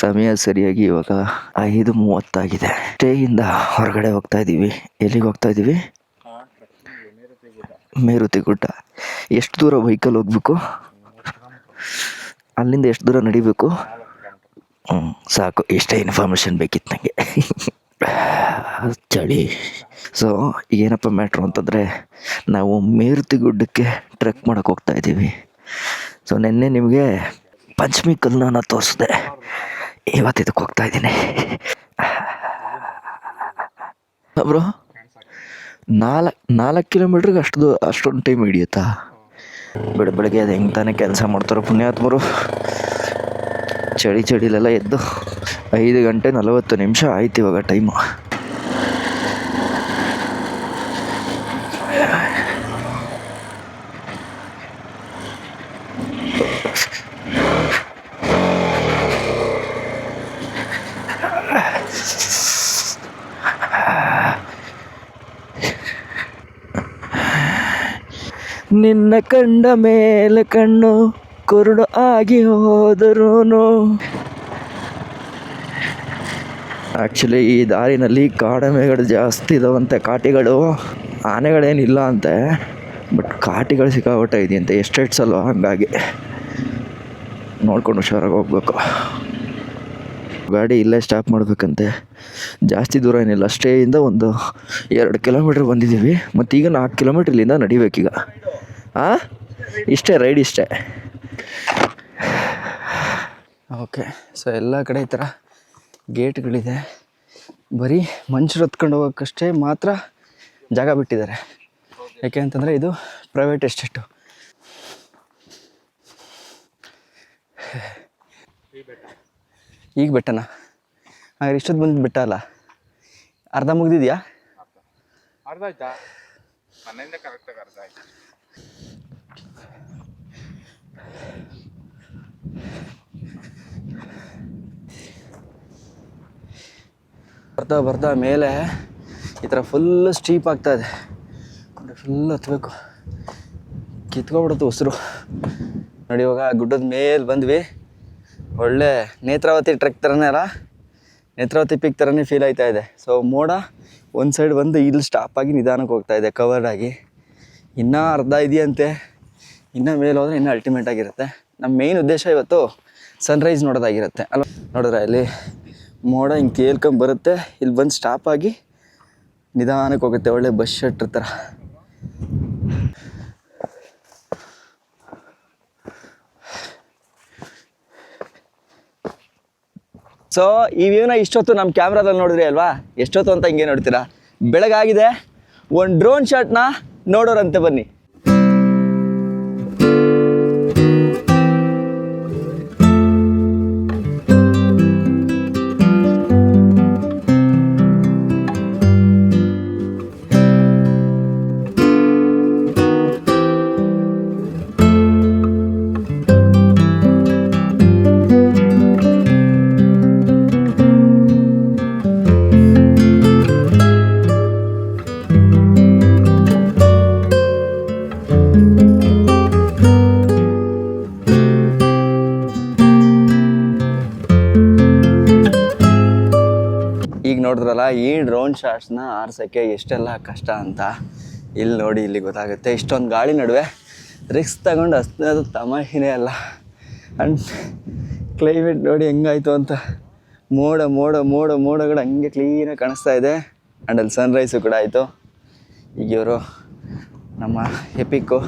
ಸಮಯ ಸರಿಯಾಗಿ ಇವಾಗ ಐದು ಮೂವತ್ತಾಗಿದೆ. ಸ್ಟೇಯಿಂದ ಹೊರಗಡೆ ಹೋಗ್ತಾ ಇದ್ದೀವಿ ಎಲ್ಲಿಗೆ ಹೋಗ್ತಾ ಇದ್ದೀವಿ ಮೇರುತಿ ಗುಡ್ಡ ಎಷ್ಟು ದೂರ ವೆಹಿಕಲ್ ಹೋಗ್ಬೇಕು? ಅಲ್ಲಿಂದ ಎಷ್ಟು ದೂರ ನಡಿಬೇಕು? ಹ್ಞೂ ಸಾಕು. ಇಷ್ಟೇ ಇನ್ಫಾರ್ಮೇಷನ್ ಬೇಕಿತ್ತು ನನಗೆ ಚಳಿ. ಸೊ ಏನಪ್ಪ ಮ್ಯಾಟ್ರು ಅಂತಂದರೆ, ನಾವು ಮೇರುತಿ ಗುಡ್ಡಕ್ಕೆ ಟ್ರೆಕ್ ಮಾಡೋಕೆ ಹೋಗ್ತಾ ಇದ್ದೀವಿ ಸೊ ನಿನ್ನೆ ನಿಮಗೆ ಪಂಚಮಿ ಕಲ್ಲನ್ನ ತೋರಿಸಿದೆ. ಇವತ್ತು ಇದಕ್ಕೆ ಹೋಗ್ತಾ ಇದ್ದೀನಿ ಬ್ರೋ ನಾಲ್ಕು ನಾಲ್ಕು ಕಿಲೋಮೀಟ್ರಿಗೆ ಅಷ್ಟು ಅಷ್ಟೊಂದು ಟೈಮ್ ಹಿಡಿಯುತ್ತಾ? ಬೆಳ ಬೆಳಗ್ಗೆ ಅದು ಹೆಂಗೆ ತಾನೇ ಕೆಲಸ ಮಾಡ್ತಾರೋ ಪುಣ್ಯಾತ್ಮರು ಚಳಿ, ಚಳಿಲೆಲ್ಲ ಎದ್ದು ಐದು ಗಂಟೆ ನಲವತ್ತು ನಿಮಿಷ ಆಯ್ತು ಇವಾಗ ಟೈಮು. ನಿನ್ನ ಕಂಡ ಮೇಲೆ ಕಣ್ಣು ಕುರುಡು ಆಗಿ ಹೋದರೂನು. ಆ್ಯಕ್ಚುಲಿ ಈ ದಾರಿನಲ್ಲಿ ಕಾಡಮೆಗಳು ಜಾಸ್ತಿ ಇದಾವಂತೆ, ಕಾಟಿಗಳು. ಆನೆಗಳೇನಿಲ್ಲ ಅಂತೆ ಬಟ್ ಕಾಟಿಗಳು ಸಿಕ್ಕಾಪಟ್ಟೆ ಇದೆಯಂತೆ ಎಸ್ಟೇಟ್ಸ್ ಅಲ್ವಾ ಹಂಗಾಗಿ. ನೋಡ್ಕೊಂಡು ಹುಷಾರಾಗಿ ಹೋಗ್ಬೇಕು. ಗಾಡಿ ಇಲ್ಲೇ ಸ್ಟಾಪ್ ಮಾಡಬೇಕಂತೆ. ಜಾಸ್ತಿ ದೂರ ಏನಿಲ್ಲ. ಸ್ಟೇಯಿಂದ ಒಂದು ಎರಡು ಕಿಲೋಮೀಟ್ರ್ ಬಂದಿದ್ದೀವಿ. ಮತ್ತು ಈಗ ನಾಲ್ಕು ಕಿಲೋಮೀಟ್ರ್ ಇಲ್ಲಿಂದ ನಡಿಬೇಕೀಗ. ಆ? ಇಷ್ಟೇ ರೈಡ್ ಇಷ್ಟೇ. ಓಕೆ ಸೊ ಎಲ್ಲ ಕಡೆ ಈ ಥರ ಗೇಟ್ಗಳಿದೆ. ಬರೀ ಮನುಷ್ಯರು ಹೊತ್ಕೊಂಡು ಹೋಗೋಕ್ಕಷ್ಟೇ ಮಾತ್ರ ಜಾಗ ಬಿಟ್ಟಿದ್ದಾರೆ. ಯಾಕೆ ಅಂತಂದರೆ ಇದು ಪ್ರೈವೇಟ್ ಎಸ್ಟೇಟು ಈಗ ಬೆಟ್ಟನ? ಹಾಗಾದ್ರೆ ಇಷ್ಟೊತ್ತು ಬಂದು ಬೆಟ್ಟ ಅಲ್ಲ ಅರ್ಧ ಮುಗ್ದಿದ್ಯಾ? ಅರ್ಧ ಆಯ್ತಾ ಮನೆಯಿಂದ ಕರೆಕ್ಟಾಗಿ ಅರ್ಧ ಆಯ್ತು. ಬರ್ತಾ ಬರ್ತಾ ಮೇಲೆ ಈ ಥರ ಫುಲ್ ಸ್ಟೀಪ್ ಆಗ್ತಾ ಇದೆ. ಫುಲ್ ಹತ್ಬೇಕು. ಕಿತ್ಕೊಬಿಡುತ್ತೆ ಉಸಿರು. ನೋಡಿ ಇವಾಗ ಗುಡ್ಡದ ಮೇಲೆ ಬಂದ್ವಿ. ಒಳ್ಳೆ ನೇತ್ರಾವತಿ ಟ್ರೆಕ್ ಥರನೇ ಅಲ್ಲ? ನೇತ್ರಾವತಿ ಪಿಕ್ ಥರನೇ ಫೀಲ್ ಆಯ್ತಾ ಇದೆ. ಸೊ ಮೋಡ ಒಂದು ಸೈಡ್ ಬಂದು ಇಲ್ಲಿ ಸ್ಟಾಪ್ ಆಗಿ ನಿಧಾನಕ್ಕೆ ಹೋಗ್ತಾ ಇದೆ ಕವರ್ಡ್ ಆಗಿ. ಇನ್ನೂ ಅರ್ಧ ಇದೆಯಂತೆ. ಇನ್ನೂ ಮೇಲೆ ಹೋದರೆ ಇನ್ನೂ ಅಲ್ಟಿಮೇಟ್ ಆಗಿರುತ್ತೆ. ನಮ್ಮ ಮೇಯ್ನ್ ಉದ್ದೇಶ ಇವತ್ತು ಸನ್ರೈಸ್ ನೋಡೋದಾಗಿರುತ್ತೆ. ಅಲ್ಲ, ನೋಡಿದ್ರೆ ಇಲ್ಲಿ ಮೋಡ ಹಿಂಗೆ ಕೇಳ್ಕೊಂಬರುತ್ತೆ ಬರುತ್ತೆ. ಇಲ್ಲಿ ಬಂದು ಸ್ಟಾಪ್ ಆಗಿ ನಿಧಾನಕ್ಕೆ ಹೋಗುತ್ತೆ, ಒಳ್ಳೆ ಬಸ್ ಶೆಟ್ರ್ ಥರ ಸೊ ಈ ವ್ಯೂನ ಇಷ್ಟೊತ್ತು ನಮ್ಮ ಕ್ಯಾಮ್ರಾದಲ್ಲಿ ನೋಡಿದ್ರಿ ಅಲ್ವಾ? ಎಷ್ಟೊತ್ತು ಅಂತ ಹಿಂಗೆ ನೋಡ್ತೀರಾ? ಬೆಳಗಾಗಿದೆ. ಒಂದು ಡ್ರೋನ್ ಶಾಟ್ನ ನೋಡೋರಂತೆ ಬನ್ನಿ. ಈಗ ನೋಡಿದ್ರಲ್ಲ, ಈ ಡ್ರೋನ್ ಶಾಟ್ಸ್ನ ಆರಿಸೋಕ್ಕೆ ಎಷ್ಟೆಲ್ಲ ಕಷ್ಟ ಅಂತ ಇಲ್ಲಿ ನೋಡಿ ಇಲ್ಲಿ ಗೊತ್ತಾಗುತ್ತೆ. ಇಷ್ಟೊಂದು ಗಾಳಿ ನಡುವೆ ರಿಕ್ಸ್ ತಗೊಂಡು ಅಷ್ಟು ತಮಾಷೆನೇ ಅಲ್ಲ. ಆ್ಯಂಡ್ ಕ್ಲೈಮೇಟ್ ನೋಡಿ ಹೆಂಗಾಯಿತು ಅಂತ. ಮೋಡ ಮೋಡ ಮೋಡ ಮೋಡಗಳು ಹಂಗೆ ಕ್ಲೀನಾಗಿ ಕಾಣಿಸ್ತಾ ಇದೆ. ಆ್ಯಂಡ್ ಅಲ್ಲಿ ಸನ್ರೈಸು ಕೂಡ ಆಯಿತು. ಈಗ ಇವರು ನಮ್ಮ ಎಪಿಕ್ಕು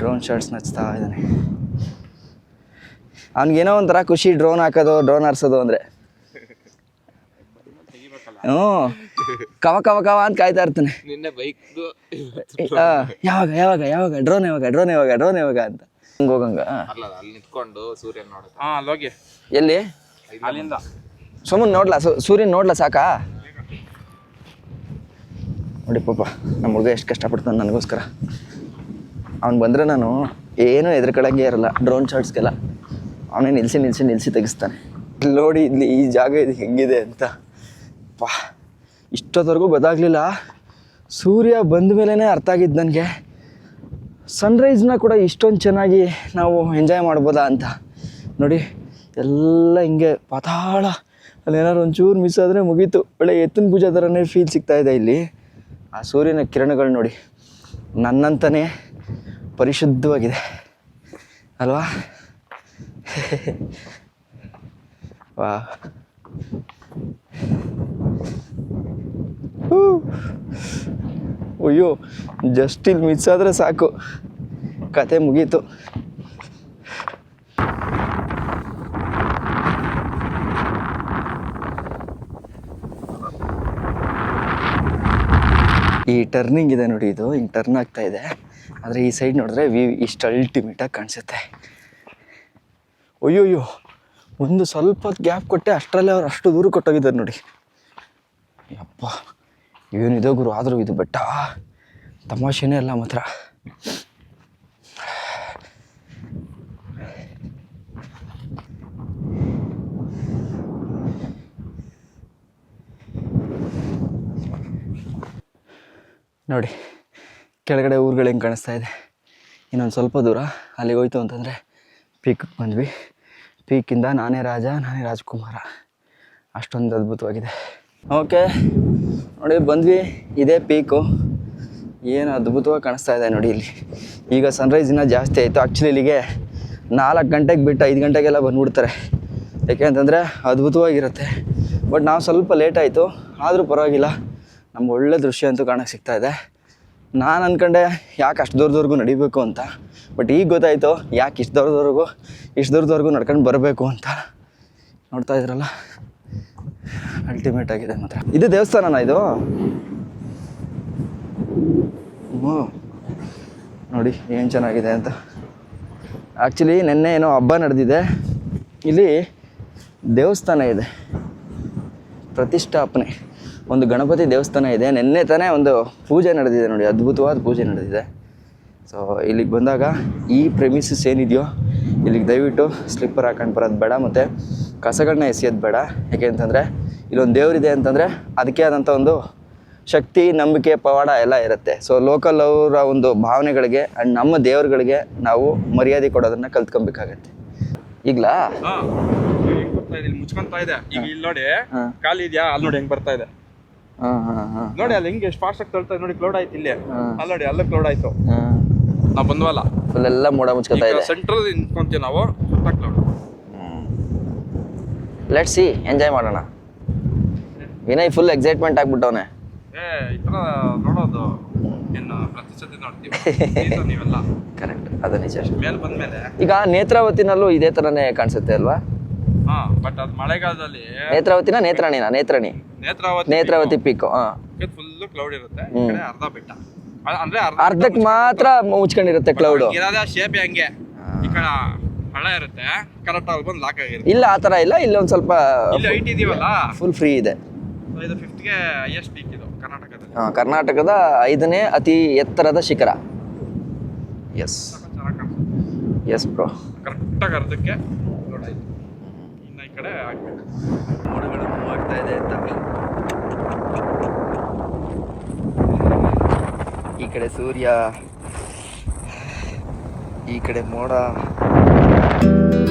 ಡ್ರೋನ್ ಶಾಟ್ಸ್ ನಚ್ತಾ ಇದ್ದಾನೆ ಅವ್ನಿಗೇನೋ ಒಂಥರ ಖುಷಿ ಡ್ರೋನ್ ಹಾಕೋದು ಡ್ರೋನ್ ಹಾರಿಸೋದು ಅಂದರೆ. ಹ್ಞೂ. ಕವ ಕವ ಕವ ಅಂತ ಕಾಯ್ತಾ ಇರ್ತಾನೆ. ನಿನ್ನೆ ಬೈಕ್ ಯಾವಾಗ ಯಾವಾಗ ಯಾವಾಗ? ಡ್ರೋನ್ ಯಾವಾಗ ಡ್ರೋನ್ ಯಾವಾಗ ಡ್ರೋನ್ ಯಾವಾಗ ಅಂತ. ಹಂಗ ಹೋಗಂಗ. ಅಲ್ಲ ಅಲ್ಲಿ ನಿಂತ್ಕೊಂಡು ಸೂರ್ಯ ಹಾ ಅಲ್ಲೋಗಿ ಎಲ್ಲಿ? ಅಲ್ಲಿಂದ. ಸುಮ್ಮನೆ ನೋಡ್ಲಾ? ಸು ಸೂರ್ಯನ ನೋಡ್ಲಾ ಸಾಕಾ? ನೋಡಿ ಪಾಪ ನಮ್ಮ ಹುಡುಗ ಎಷ್ಟು ಕಷ್ಟಪಡ್ತಾನೆ ನನಗೋಸ್ಕರ. ಅವ್ನು ಬಂದರೆ ನಾನು ಏನೂ ಎದುರುಕೊಳ್ಳಂಗೆ ಇರಲ್ಲ ಡ್ರೋನ್ ಶಾಟ್ಸ್ಗೆಲ್ಲ ಅವನೇ ನಿಲ್ಲಿಸಿ ನಿಲ್ಲಿಸಿ ನಿಲ್ಲಿಸಿ ತೆಗಿಸ್ತಾನೆ. ಇಲ್ಲಿ ನೋಡಿ ಇಲ್ಲಿ ಈ ಜಾಗ ಇದು ಹೆಂಗಿದೆ ಅಂತ. ಪಾ ಇಷ್ಟೊತ್ತವರೆಗೂ ಗೊತ್ತಾಗಲಿಲ್ಲ ಸೂರ್ಯ ಬಂದ ಮೇಲೇ ಅರ್ಥ ಆಗಿದ್ದು ನನಗೆ. ಸನ್ರೈಸ್ನ ಕೂಡ ಇಷ್ಟೊಂದು ಚೆನ್ನಾಗಿ ನಾವು ಎಂಜಾಯ್ ಮಾಡ್ಬೋದಾ ಅಂತ. ನೋಡಿ, ಎಲ್ಲ ಹಿಂಗೆ ಪಾತಾಳ, ಅಲ್ಲಿ ಏನಾದ್ರು ಒಂಚೂರು ಮಿಸ್ ಆದರೆ ಮುಗೀತು. ಒಳ್ಳೆ ಎತ್ತಿನ ಭುಜ ಥರನೇ ಫೀಲ್ ಇದೆ ಇಲ್ಲಿ. ಆ ಸೂರ್ಯನ ಕಿರಣಗಳು ನೋಡಿ, ನನ್ನಂತನೇ ಪರಿಶುದ್ಧವಾಗಿದೆ. ಅಲ್ವಾ? ವಾ ಅಯ್ಯೋ ಜಸ್ಟ್ ಇಲ್ಲಿ ಮಿಸ್ ಆದರೆ ಸಾಕು. ಕತೆ ಮುಗೀತು. ಈ ಟರ್ನಿಂಗ್ ಇದೆ ನೋಡಿ ಇದು. ಹಿಂಗೆ ಟರ್ನ್ ಆಗ್ತಾ ಇದೆ. ಆದರೆ ಈ ಸೈಡ್ ನೋಡಿದ್ರೆ ವಿ ಇಷ್ಟು ಅಲ್ಟಿಮೇಟಾಗಿ ಕಾಣಿಸುತ್ತೆ. ಅಯ್ಯೋಯ್ಯೋ, ಒಂದು ಸ್ವಲ್ಪ ಗ್ಯಾಪ್ ಕೊಟ್ಟೆ ಅಷ್ಟರಲ್ಲೇ ಅವ್ರು ಅಷ್ಟು ದೂರ ಕೊಟ್ಟೋಗಿದ್ದಾರೆ ನೋಡಿ. ಯಪ್ಪ. ಏನಿದೆ ಗುರು ಆದರೂ ಇದು ಬೆಟ್ಟ. ತಮಾಷೆನೇ ಅಲ್ಲ ಮಾತ್ರ. ನೋಡಿ, ಕೆಳಗಡೆ ಊರುಗಳು ಹೆಂಗೆ ಕಾಣಿಸ್ತಾ ಇದೆ. ಇನ್ನೊಂದು ಸ್ವಲ್ಪ ದೂರ ಅಲ್ಲಿಗೆ ಹೋಯ್ತು ಅಂತಂದರೆ ಪೀಕ್ಗೆ ಬಂದ್ವಿ. ಪೀಕಿಂದ ನಾನೇ ರಾಜ, ನಾನೇ ರಾಜ್ಕುಮಾರ. ಅಷ್ಟೊಂದು ಅದ್ಭುತವಾಗಿದೆ. ಓಕೆ. ನೋಡಿ, ಬಂದ್ವಿ. ಇದೇ ಪೀಕು. ಏನು ಅದ್ಭುತವಾಗಿ ಕಾಣಿಸ್ತಾ ಇದೆ ನೋಡಿ ಇಲ್ಲಿ. ಈಗ ಸನ್ರೈಸ್ ಇನ್ನೂ ಜಾಸ್ತಿ ಆಯಿತು. ಆ್ಯಕ್ಚುಲಿ ಇಲ್ಲಿಗೆ ನಾಲ್ಕು ಗಂಟೆಗೆ ಬಿಟ್ಟು ಐದು ಗಂಟೆಗೆಲ್ಲ ಬಂದ್ಬಿಡ್ತಾರೆ. ಯಾಕೆ ಅಂತಂದರೆ ಅದ್ಭುತವಾಗಿರುತ್ತೆ. ಬಟ್ ನಾವು ಸ್ವಲ್ಪ ಲೇಟ್ ಆಯಿತು. ಆದರೂ ಪರವಾಗಿಲ್ಲ. ನಮ್ಗೆ ಒಳ್ಳೆ ದೃಶ್ಯ ಅಂತೂ ಕಾಣಕ್ಕೆ ಸಿಗ್ತಾ ಇದೆ. ನಾನು ಅಂದ್ಕೊಂಡೆ ಯಾಕೆ ಅಷ್ಟು ದೂರದವರೆಗೂ ನಡಿಬೇಕು ಅಂತ. ಬಟ್ ಈಗ ಗೊತ್ತಾಯಿತು ಯಾಕೆ ಇಷ್ಟು ದೂರದವರೆಗೂ ಇಷ್ಟು ದೂರದವರೆಗೂ ನಡ್ಕೊಂಡು ಬರಬೇಕು ಅಂತ. ನೋಡ್ತಾ ಇದ್ರಲ್ಲ. ಅಲ್ಟಿಮೇಟ್ ಆಗಿದೆ ಮಾತ್ರ. ಇದು ದೇವಸ್ಥಾನನಾ ಇದು? ನೋಡಿ, ಏನು ಚೆನ್ನಾಗಿದೆ ಅಂತ. ಆ್ಯಕ್ಚುಲಿ ನಿನ್ನೆ ಏನೋ ಹಬ್ಬ ನಡೆದಿದೆ. ಇಲ್ಲಿ ದೇವಸ್ಥಾನ ಇದೆ. ಪ್ರತಿಷ್ಠಾಪನೆ. ಒಂದು ಗಣಪತಿ ದೇವಸ್ಥಾನ ಇದೆ. ನಿನ್ನೆ ತಾನೇ ಒಂದು ಪೂಜೆ ನಡೆದಿದೆ ನೋಡಿ, ಅದ್ಭುತವಾದ ಪೂಜೆ ನಡೆದಿದೆ. ಸೊ ಇಲ್ಲಿಗೆ ಬಂದಾಗ ಈ ಪ್ರೆಮಿಸಸ್ ಏನಿದೆಯೋ, ಇಲ್ಲಿಗೆ ದಯವಿಟ್ಟು ಸ್ಲಿಪ್ಪರ್ ಹಾಕೊಂಡು ಬರೋದು ಬೇಡ ಮತ್ತು ಕಸಗಳನ್ನ ಎಸೆಯೋದು ಬೇಡ. ಯಾಕೆ ಅಂತಂದರೆ ಇಲ್ಲೊಂದು ದೇವರಿದೆ ಅಂತಂದರೆ ಅದಕ್ಕೆ ಆದಂಥ ಒಂದು ಶಕ್ತಿ ನಂಬಿಕೆ ಪವಾಡ ಎಲ್ಲ ಇರುತ್ತೆ. ಸೊ ಲೋಕಲ್ ಅವರ ಒಂದು ಭಾವನೆಗಳಿಗೆ ಆ್ಯಂಡ್ ನಮ್ಮ ದೇವರುಗಳಿಗೆ ನಾವು ಮರ್ಯಾದೆ ಕೊಡೋದನ್ನು ಕಲ್ತ್ಕೊಬೇಕಾಗತ್ತೆ. ಈಗಲಾ? ಮುಚ್ಕೊಂತಾ ಇದೆ. ಈಗ ಇಲ್ಲಿ ನೋಡಿ. ಖಾಲಿ ಇದೆಯಾ? ಅಲ್ಲಿ ನೋಡಿ ಹೆಂಗ್ ಬರ್ತಾ ಇದೆ. ನೋಡಿ ಅಲ್ಲಿ ಹೆಂಗೆ ಎಷ್ಟು ಫಾಸ್ಟ್ ಆಗಿ ತಳ್ತಾ ನೋಡಿ ಕ್ಲೌಡ್ ಆಯ್ತು ಇಲ್ಲಿ. ಅಲ್ಲಿ ನೋಡಿ ಅಲ್ಲೇ ಕ್ಲೌಡ್ ಆಯ್ತು. ನಾವು ಬಂದ್ವಲ್ಲ? ಫುಲ್ಲೆಲ್ಲ ಮೋಡ ಮುಚ್ಕೊತಾ ಇದೆ. ಸೆಂಟ್ರಲ್ ನಿಂತ್ಕೊಂತೀವಿ ನಾವು ಕ್ಲೌಡ್ ಲೆಟ್ ಸಿ ಎಂಜಾಯ್ ಮಾಡೋಣ. ವಿನಯ್ ಫುಲ್ ಎಕ್ಸೈಟ್ಮೆಂಟ್ ಆಗ್ಬಿಟ್ಟವನೆ. ನೋಡೋದು. ಕರೆಕ್ಟ್ ಅದು ನಿಜ ಮೇಲೆ ಬಂದ್ಮೇಲೆ. ಈಗ ನೇತ್ರಾವತಿನಲ್ಲೂ ಇದೇ ತರನೇ ಕಾಣಿಸುತ್ತೆ ಅಲ್ವಾ? ಹಾ ಬಟ್ ಅದು ಮಳೆಗಾಲದಲ್ಲಿ ನೇತ್ರಾವತಿನ ನೇತ್ರಾಣಿನ? ನೇತ್ರಾಣಿ. ನೇತ್ರಾವತಿ ನೇತ್ರಾವತಿ ಪೀಕ್ ಹಾಂ. ಫುಲ್ ಕ್ಲೌಡ್ ಇರುತ್ತೆ. ಅರ್ಧ ಬೆಟ್ಟ. ಅಂದ್ರೆ ಅರ್ಧಕ್ಕೆ ಮಾತ್ರ ಮುಚ್ಕೊಂಡಿರುತ್ತೆ ಕ್ಲೌಡ್ ಇರೋದೇ ಶೇಪ್ ಹಂಗೆ? ಈ ಕಡೆ ಹಳ್ಳ ಇರುತ್ತೆ. ಕರೆಕ್ಟ್ ಆಗಿ ಬಂದು ಲಾಕ್ ಆಗಿರುತ್ತೆ. ಇಲ್ಲ ಆ ಥರ ಇಲ್ಲ. ಇಲ್ಲಿ ಒಂದು ಸ್ವಲ್ಪ ಇಲ್ಲಿ ಹೈಟ್ ಇದೀವಲ್ಲ ಫುಲ್ ಫ್ರೀ ಇದೆ. So ಇದು ಫಿಫ್ತ್ಗೆ ಹೈಯೆಸ್ಟ್ ಪೀಕ್ ಇದು ಕರ್ನಾಟಕದಲ್ಲಿ. ಹಾಂ ಕರ್ನಾಟಕದ ಐದನೇ ಅತಿ ಎತ್ತರದ ಶಿಖರ. ಎಸ್ ಚೆನ್ನಾಗಿ ಕಾಣಿಸುತ್ತೆ. ಎಸ್ ಬ್ರೋ ಕರೆಕ್ಟಾಗಿ ಅರ್ಧಕ್ಕೆ ನೋಡಾಯ್ತು ಇನ್ನು ಈ ಕಡೆ ಆಗ್ಬೇಕು. ಮೋಡಗಳು ಆಗ್ತಾ ಇದೆ ಅಂತ. ಈ ಕಡೆ ಸೂರ್ಯ ಈ ಕಡೆ ಮೋಡ. you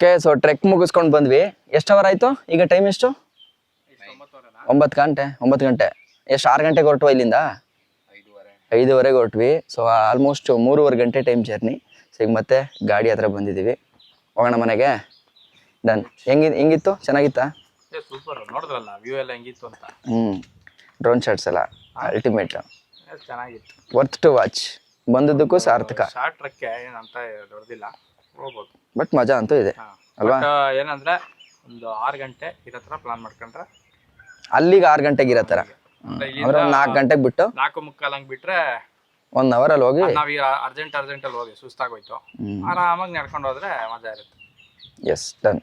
ಓಕೆ ಸೊ ಟ್ರೆಕ್ ಮುಗಿಸ್ಕೊಂಡು ಬಂದ್ವಿ. ಎಷ್ಟು ಅವರ್ ಆಯಿತು? ಈಗ ಟೈಮ್ ಎಷ್ಟು? ಒಂಬತ್ತು ಗಂಟೆ ಒಂಬತ್ತು ಗಂಟೆ. ಎಷ್ಟು ಆರು ಗಂಟೆಗೆ ಹೊರಟು ಇಲ್ಲಿಂದ? ಐದುವರೆಗೆ ಹೊರಟ್ವಿ. ಸೊ ಆಲ್ಮೋಸ್ಟ್ ಮೂರುವರೆ ಗಂಟೆ ಟೈಮ್ ಜರ್ನಿ ಸೊ ಈಗ ಮತ್ತೆ ಗಾಡಿ ಹತ್ರ ಬಂದಿದ್ದೀವಿ. ಹೋಗೋಣ ಮನೆಗೆ. ಡನ್ ಹೆಂಗಿ ಹೆಂಗಿತ್ತು? ಚೆನ್ನಾಗಿತ್ತಾ? ಸೂಪರ್ ನೋಡಿದ್ರಲ್ಲ ವ್ಯೂ ಎಲ್ಲ ಹೆಂಗಿತ್ತು ಅಂತ. ಹ್ಞೂ ಡ್ರೋನ್ ಶಾಟ್ಸ್ ಎಲ್ಲ ಅಲ್ಟಿಮೇಟ್ ಚೆನ್ನಾಗಿತ್ತು. ವರ್ತ್ ಟು ವಾಚ್ ಬಂದದ್ದಕ್ಕೂ ಸಾರ್ಥಕ. ಶಾರ್ಟ್ ಟ್ರಕ್ಕೆ ಏನಂತ ದೊಡ್ಡದಿಲ್ಲ ಹೋಗ್ಬೋದು. ಬಟ್ ಮಜಾ ಅಂತೂ ಇದೆ. ಅಲ್ವಾ? ಏನಂದ್ರೆ ಒಂದು ಆರು ಗಂಟೆ ಇರೋ ಥರ ಪ್ಲಾನ್ ಮಾಡ್ಕೊಂಡ್ರೆ ಅಲ್ಲಿಗೆ ಆರು ಗಂಟೆಗೆ ಇರೋ ಥರ. ಅವ್ರ ನಾಲ್ಕು ಗಂಟೆಗೆ ಬಿಟ್ಟು ನಾಲ್ಕು ಮುಕ್ಕಾಲ್ ಹಂಗೆ ಬಿಟ್ರೆ ಒನ್ ಅಲ್ಲಿ ಹೋಗಿ ನಾವೀಗ ಅರ್ಜೆಂಟ್ ಅರ್ಜೆಂಟ್ ಅಲ್ಲಿ ಹೋಗಿ ಸುಸ್ತಾಗೋಯ್ತು ಆರಾಮಾಗಿ ನಡ್ಕೊಂಡು ಹೋದ್ರೆ ಮಜಾ ಇರುತ್ತೆ. S done